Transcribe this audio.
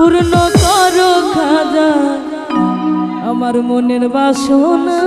পূর্ণ কর খাজা। আমার মনের বাসনা